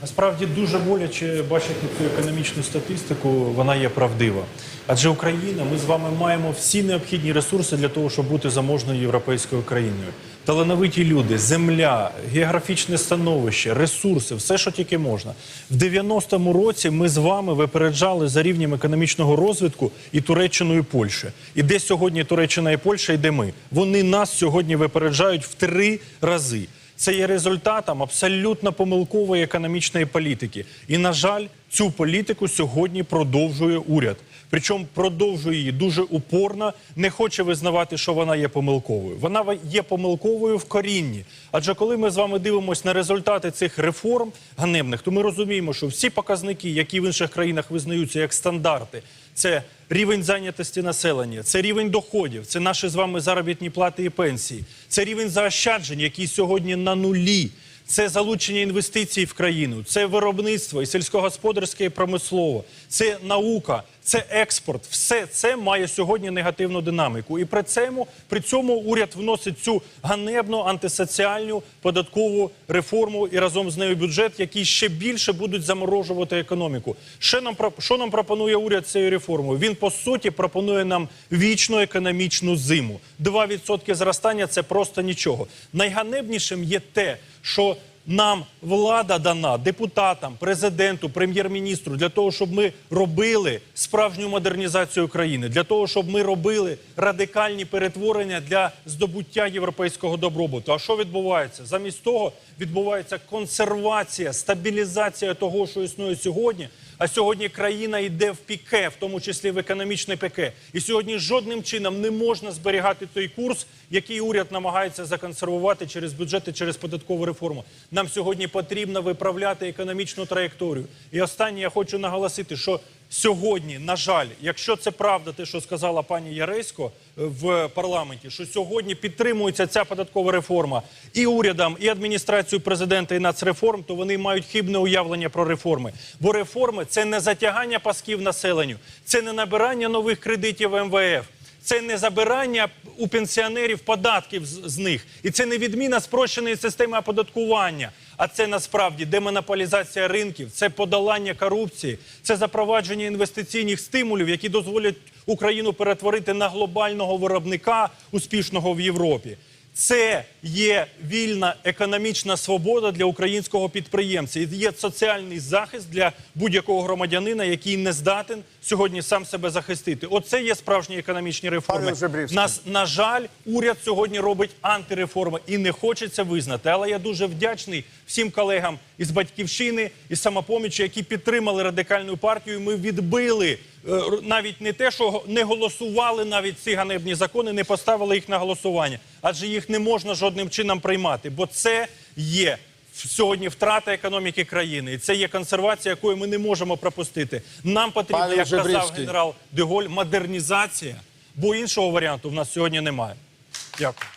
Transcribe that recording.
Насправді дуже боляче бачити цю економічну статистику, вона є правдива. Адже Україна, ми з вами маємо всі необхідні ресурси для того, щоб бути заможною європейською країною. Талановиті люди, земля, географічне становище, ресурси, все, що тільки можна. В 90-му році ми з вами випереджали за рівнем економічного розвитку і Туреччину, і Польщу. І де сьогодні Туреччина і Польща, і де ми? Вони нас сьогодні випереджають в три рази. Це є результатом абсолютно помилкової економічної політики. І, на жаль, цю політику сьогодні продовжує уряд. Причому продовжує її дуже упорно, не хоче визнавати, що вона є помилковою. Вона є помилковою в корінні. Адже коли ми з вами дивимося на результати цих реформ ганебних, то ми розуміємо, що всі показники, які в інших країнах визнаються як стандарти, це рівень зайнятості населення, це рівень доходів, це наші з вами заробітні плати і пенсії, це рівень заощаджень, який сьогодні на нулі. Це залучення інвестицій в країну, це виробництво і сільськогосподарське, і промислово, це наука, це експорт. Все це має сьогодні негативну динаміку. І при цьому, при цьому уряд вносить цю ганебну антисоціальну податкову реформу і разом з нею бюджет, який ще більше будуть заморожувати економіку. Що нам що нам пропонує уряд цією реформою? Він по суті пропонує нам вічну економічну зиму. 2% зростання це просто нічого. Найганебнішим є те, що нам влада дана депутатам, президенту, прем'єр-міністру для того, щоб ми робили справжню модернізацію країни, для того, щоб ми робили радикальні перетворення для здобуття європейського добробуту. А що відбувається? Замість того відбувається консервація, стабілізація того, що існує сьогодні. А сьогодні країна йде в піке, в тому числі в економічне піке. І сьогодні жодним чином не можна зберігати той курс, який уряд намагається законсервувати через бюджет і через податкову реформу. Нам сьогодні потрібно виправляти економічну траєкторію. І останнє я хочу наголосити, що сьогодні, на жаль, якщо це правда, те, що сказала пані Яресько е, в парламенті, що сьогодні підтримується ця податкова реформа і урядом, і адміністрацією президента, і нацреформ, то вони мають хибне уявлення про реформи. Бо реформи це не затягання пасків населенню, це не набирання нових кредитів МВФ. Це не забирання у пенсіонерів податків з, з них, і це не відміна спрощеної системи оподаткування. А це насправді демонополізація ринків, це подолання корупції, це запровадження інвестиційних стимулів, які дозволять Україну перетворити на глобального виробника успішного в Європі. Це є вільна економічна свобода для українського підприємця. І є соціальний захист для будь-якого громадянина, який не здатен сьогодні сам себе захистити. Оце є справжні економічні реформи. Нас на жаль, уряд сьогодні робить антиреформи і не хочеться визнати. Але я дуже вдячний всім колегам із батьківщини із самопомічі, які підтримали радикальну партію. Ми відбили навіть не те, що не голосували навіть ці ганебні закони, не поставили їх на голосування, адже їх не можна жодним чином приймати, бо це є. Сьогодні втрата економіки країни, і це є консервація, якої ми не можемо пропустити. Нам потрібна, Пане як казав генерал Деголь, модернізація, бо іншого варіанту в нас сьогодні немає. Дякую.